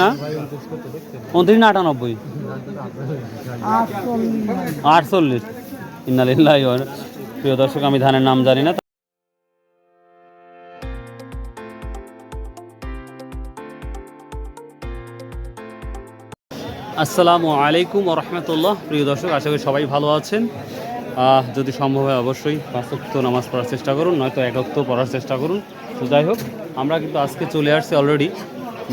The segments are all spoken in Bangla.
না? না আটানব্বই? প্রিয় দর্শক, আমি ধানের নাম জানি না আসসালামু আলাইকুম রহমতুল্লাহ। প্রিয় দর্শক, আশা করি সবাই ভালো আছেন। যদি সম্ভব হয় অবশ্যই পাঁচক্ত নামাজ পড়ার চেষ্টা করুন, নয়তো একক্ত পড়ার চেষ্টা করুন। যাই হোক, আমরা কিন্তু আজকে চলে আসছি অলরেডি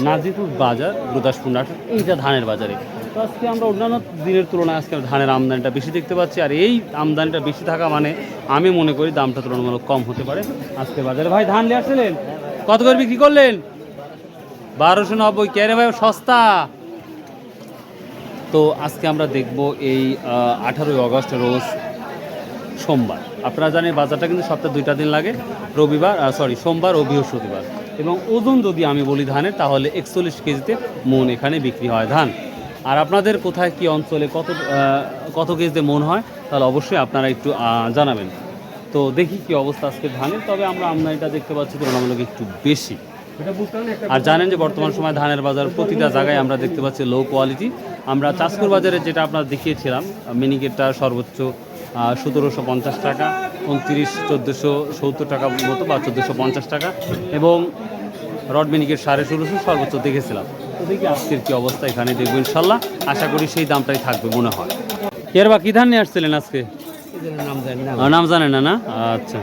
নাজিপুর বাজার গুরুদাসপুর নাট এইটা ধানের বাজারে। তো আজকে আমরা অন্যান্য দিনের তুলনায় আজকে ধানের আমদানিটা বেশি দেখতে পাচ্ছি, আর এই আমদানিটা বেশি থাকা মানে আমি মনে করি দামটা তুলনামূলক কম হতে পারে আজকে বাজারে। ভাই, ধান নিয়ে আসলেন কত করে বিক্রি করলেন? বারোশো নব্বই কে ভাই সস্তা। তো আজকে আমরা দেখব এই আঠারোই আগস্ট রোজ সোমবার। আপনারা জানেন বাজারটা কিন্তু সপ্তাহে দুইটা দিন লাগে, রবিবার সরি সোমবার ও বৃহস্পতিবার। এবং ওজন যদি আমি বলি ধানের, তাহলে একচল্লিশ কেজিতে মন এখানে বিক্রি হয় ধান। আর আপনাদের কোথায় কি অঞ্চলে কত কত কেজিতে মন হয়, তাহলে অবশ্যই আপনারা একটু জানাবেন। তো দেখি কি অবস্থা আজকে ধানের, তবে আমরা আমদানিটা দেখতে পাচ্ছি তুলনামূলক একটু বেশি। আর জানেন যে বর্তমান সময় ধানের বাজার প্রতিটা জায়গায় আমরা দেখতে পাচ্ছি লো কোয়ালিটি আমরা চাষকুর বাজারে যেটা আপনার দেখিয়েছিলাম, মিনিকেটটা সর্বোচ্চ সতেরোশো পঞ্চাশ টাকা, উনত্রিশ, চোদ্দোশো সত্তর টাকা মতো বা চোদ্দোশো পঞ্চাশ টাকা। এবং রড মিনিকেট সাড়ে ষোলোশো সর্বোচ্চ দেখেছিলাম। আজকের কী অবস্থা এখানে দেখব ইনশাল্লাহ। আশা করি সেই দামটাই থাকবে মনে হয়। এর বা কী ধান নিয়ে আসছিলেন আজকে? নাম জানেন না না? আচ্ছা।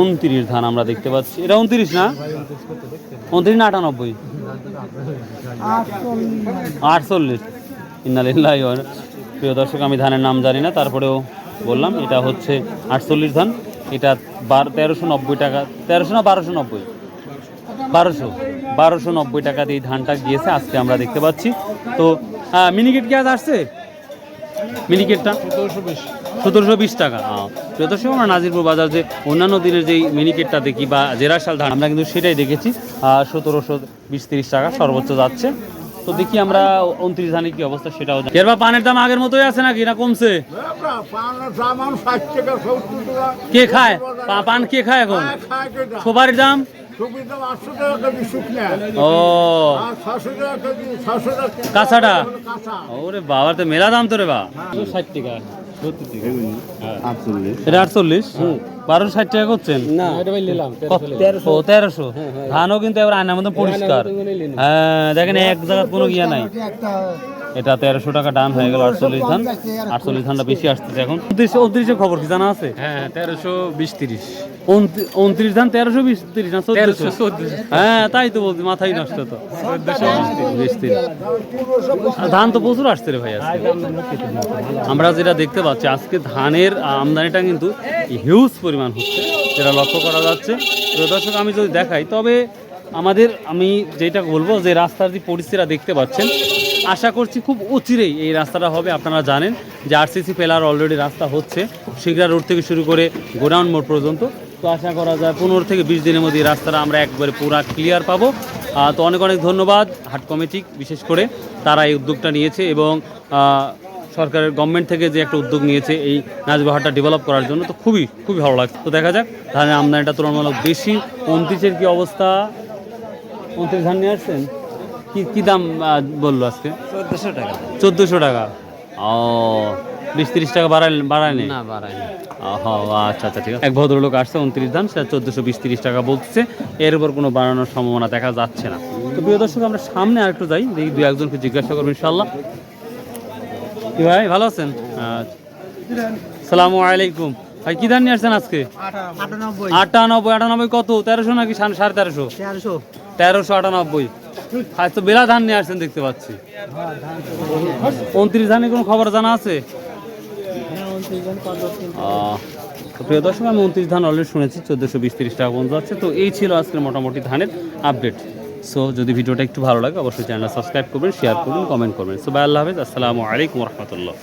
উনত্রিশ ধান আমরা দেখতে পাচ্ছি। এটা উনত্রিশ না? উনত্রিশ না আটানব্বই? আটচল্লিশ। ইন্নালিল্লাহ প্রিয় দর্শক, আমি ধানের নাম জানি না, তারপরেও বললাম, এটা হচ্ছে আটচল্লিশ ধান, এটা বার তেরোশো নব্বই টাকা, তেরোশো না বারোশো নব্বই? বারোশো। বারোশো নব্বই টাকা দিয়ে এই ধানটা গিয়েছে, আজকে আমরা দেখতে পাচ্ছি। তো মিনিকেট কি আজ আসছে? মিনিকেটটা? সতেরোশো বিশ টাকা। প্রিয় আমরা নাজিরপুর বাজার যে অন্যান্য দিনের যেই মিনিকেটটা দেখি বা জেরাশাল ধান, আমরা কিন্তু সেটাই দেখেছি। সতেরোশো বিশ তিরিশ টাকা সর্বোচ্চ যাচ্ছে। তো দেখি আমরা উনত্রিশ ধানের কি অবস্থা সেটাও জানি। এর বা পানের দাম আগের মতোই আছে নাকি না কমছে? কে খায়? পান কে খায় এখন? সবার দাম? কাঁচাটা? ওরে বাবার তো মেলা দাম তো রে বা ষাট টাকা। এটা আটচল্লিশ? বারোশো ষাট টাকা করছেন? না এটা ভাই নিলাম ও তেরোশো? ধানও কিন্তু এবার আয়নার মতো পরিষ্কার। হ্যাঁ দেখেন এক জায়গার কোনো ইয়ে নাই। এটা তেরোশো টাকা ডান হয়ে গেল আটচল্লিশ ধান। আটচল্লিশ ধানটা বেশি আসতেছে এখন। উনত্রিশে উনত্রিশের খবর কি জানা আছে? হ্যাঁ তেরোশো বিশ তিরিশ। উনত্রিশ ধান তেরোশো বিশ তিরিশ না চোদ্দশো? হ্যাঁ তাই তো বলছি মাথায় নষ্ট তো। বিশ তিরিশ। ধান তো প্রচুর আসছে রে ভাই আজকে। আমরা যেটা দেখতে পাচ্ছি আজকে ধানের আমদানিটা কিন্তু হিউজ পরিমাণ হচ্ছে যেটা লক্ষ্য করা যাচ্ছে। তো দর্শক আমি যদি দেখাই তবে আমাদের আমি যেটা বলব যে রাস্তার যে পরিস্থিতিটা দেখতে পাচ্ছেন আশা করছি খুব অচিরেই এই রাস্তাটা হবে, আপনারা জানেন যে আরসিসি ফেলার অলরেডি রাস্তা হচ্ছে, শিগরা রোড থেকে শুরু করে গোডাউন মোড় পর্যন্ত। তো আশা করা যায় পনেরো থেকে বিশ দিনের মধ্যে এই রাস্তাটা আমরা একবারে পুরা ক্লিয়ার পাবো। তো অনেক অনেক ধন্যবাদ হাট কমিটি বিশেষ করে তারা এই উদ্যোগটা নিয়েছে এবং সরকারের গভর্নমেন্ট থেকে যে একটা উদ্যোগ নিয়েছে এই নাচবাহারটা ডেভেলপ করার জন্য, তো খুবই খুবই ভালো লাগছে। তো দেখা যাক ধানের আমদানিটা তুলনামূলক বেশি। উনত্রিশের কি অবস্থা? উনত্রিশ ধান নিয়ে আসছেন? কি কি দাম বলল আজকে? চোদ্দশো টাকা। চোদ্দোশো টাকা? ও বিশ তিরিশ টাকা বাড়াই বাড়ায়নি? না বাড়ায় আচ্ছা আচ্ছা ঠিক আছে। এক ভদ্রলোক আসছে উনত্রিশ ধান সেটা চোদ্দোশো বিশ তিরিশ টাকা বলছে এর উপর কোনো বাড়ানোর সম্ভাবনা দেখা যাচ্ছে না। তো প্রিয় দর্শক আমরা সামনে আরেকটু যাই দেখি দু একজনকে জিজ্ঞাসা করব ইনশাল্লাহ কি ভাই ভালো আছেন? আচ্ছা। সালামু আলাইকুম। ভাই কি ধান নিয়ে আসছেন আজকে? আটানব্বই। আটানব্বই আটানব্বই কত? তেরোশো নাকি সাড়ে সাড়ে তেরোশো? তেরোশো। তেরোশো আটানব্বই। আজ তো বেলা ধান নিয়ে আসছেন দেখতে পাচ্ছি। উনত্রিশ ধানের কোনো খবর জানা আছে? প্রিয় দর্শক, আমি উনত্রিশ ধান অলরেডি শুনেছি, চোদ্দোশো বিশ তিরিশ টাকা পর্যন্ত আছে তো এই ছিল আজকের মোটামুটি ধানের আপডেট সো যদি ভিডিওটা একটু ভালো লাগে, অবশ্যই চ্যানেল সাবস্ক্রাইব করবেন শেয়ার করবেন কমেন্ট করবেন। সো বাই আল্লাহ হাফেজ, আসসালামু আলাইকুম রহমতুল্লাহ।